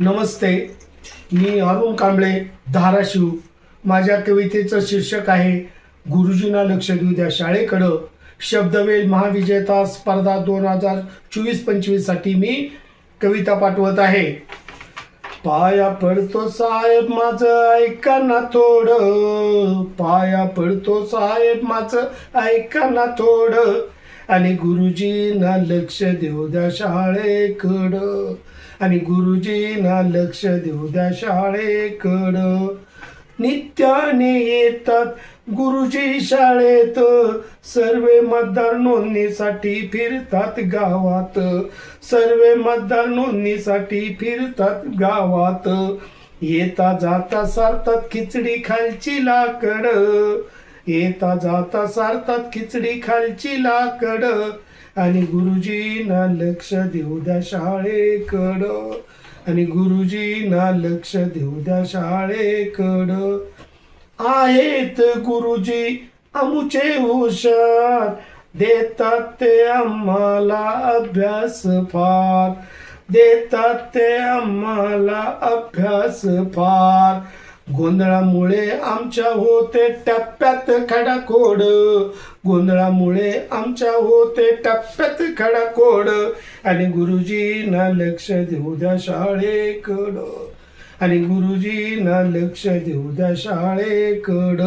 नमस्ते. मी अरुण कांबळे धाराशिव. माझ्या कवितेचं शीर्षक आहे गुरुजींना लक्ष देऊ द्या शाळेकडं. शब्दवेल महाविजेता स्पर्धा दोन हजार चोवीस पंचवीससाठी मी कविता पाठवत आहे. पाया पडतो साहेब माझं ऐका ना थोडं. पाया पडतो साहेब माझं ऐका ना थोडं. आणि गुरुजींना लक्ष देऊ द्या शाळेकडं. आणि गुरुजींना लक्ष देऊ द्या शाळेकडं. नित्याने येतात गुरुजी शाळेत. सर्वे मतदार नोंदणीसाठी फिरतात गावात. सर्वे मतदार नोंदणीसाठी फिरतात गावात. येता जाता सारतात खिचडी खालची लाकड. येता जाता सारतात खिचडी खालची लाकड. आणि गुरुजींना लक्ष देऊ द्या शाळेकड. आणि गुरुजींना लक्ष देऊ द्या शाळेकड. आहेत गुरुजी आमुचे हुशार. देतात ते आम्हाला अभ्यास फार. देतात ते आम्हाला अभ्यास फार. गोंधळामुळे आमच्या होते टप्प्यात खडाखोड. गोंधळामुळे आमच्या होते टप्प्यात खडाखोड. आणि गुरुजींना लक्ष देऊ द्या शाळेकड. आणि गुरुजींना लक्ष देऊ द्या शाळेकड.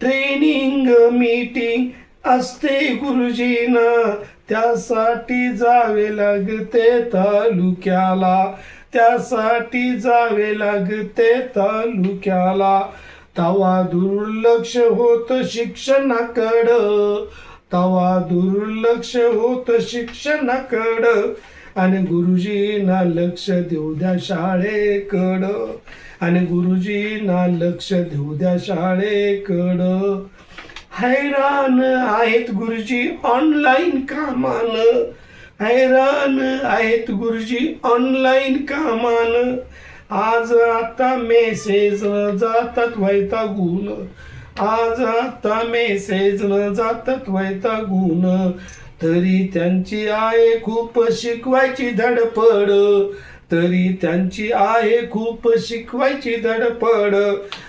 ट्रेनिंग मीटिंग असते गुरुजींना. त्यासाठी जावे लागते तालुक्याला. त्यासाठी जावे लागते तालुक्याला. तवा दुर्लक्ष होत शिक्षणाकडं. तवा दुर्लक्ष होत शिक्षणाकडं. आणि गुरुजींना लक्ष देऊ द्या शाळेकडं. आणि गुरुजींना लक्ष देऊ द्या शाळेकडं. हैराण आहेत गुरुजी ऑनलाईन कामाला हैराण आहेत गुरुजी ऑनलाईन कामान. आज आता मेसेज न जातात वैतागून आज आता मेसेज न जातात वैतागून तरी त्यांची आहे खूप शिकवायची धडपड. तरी त्यांची आहे खूप शिकवायची धडपड.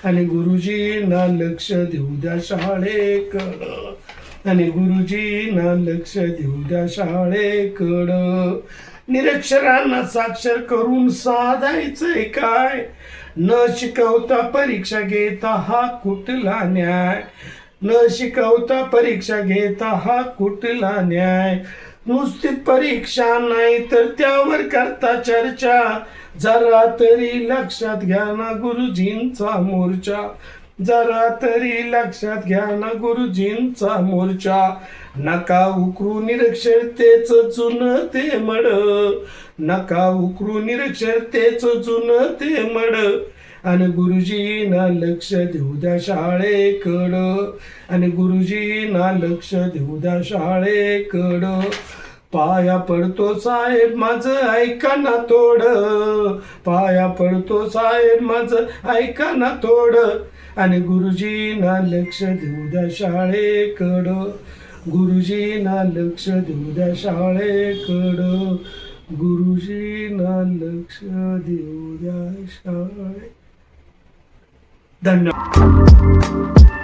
आणि गुरुजींना लक्ष देऊ द्या शाळेकडं आणि गुरुजींना लक्ष देऊ द्या शाळेकडं. निरक्षरांना साक्षर करून साधायचंय काय? न शिकवता परीक्षा घेता हा कुठला न्याय? न शिकवता परीक्षा घेता हा कुठला न्याय? नुसती परीक्षा नाही तर त्यावर करता चर्चा. जरा तरी लक्षात घ्या ना गुरुजींचा मोर्चा. जरा तरी लक्षात घ्या ना गुरुजींचा मोर्चा. नका उकरू निरक्षरतेच जुन ते मड. नका उकरू निरक्षरतेच जुन ते मड. आणि गुरुजींना लक्ष देऊ द्या शाळेकड. आणि गुरुजींना लक्ष देऊ द्या शाळेकड. पाया पडतो साहेब माझं ऐका ना थोड. पाया पडतो साहेब माझं ऐका ना थोड. आणि गुरुजींना लक्ष देऊ द्या शाळेकडं. गुरुजींना लक्ष देऊ द्या शाळेकडं. गुरुजींना लक्ष देऊ द्या शाळे धन्यवाद.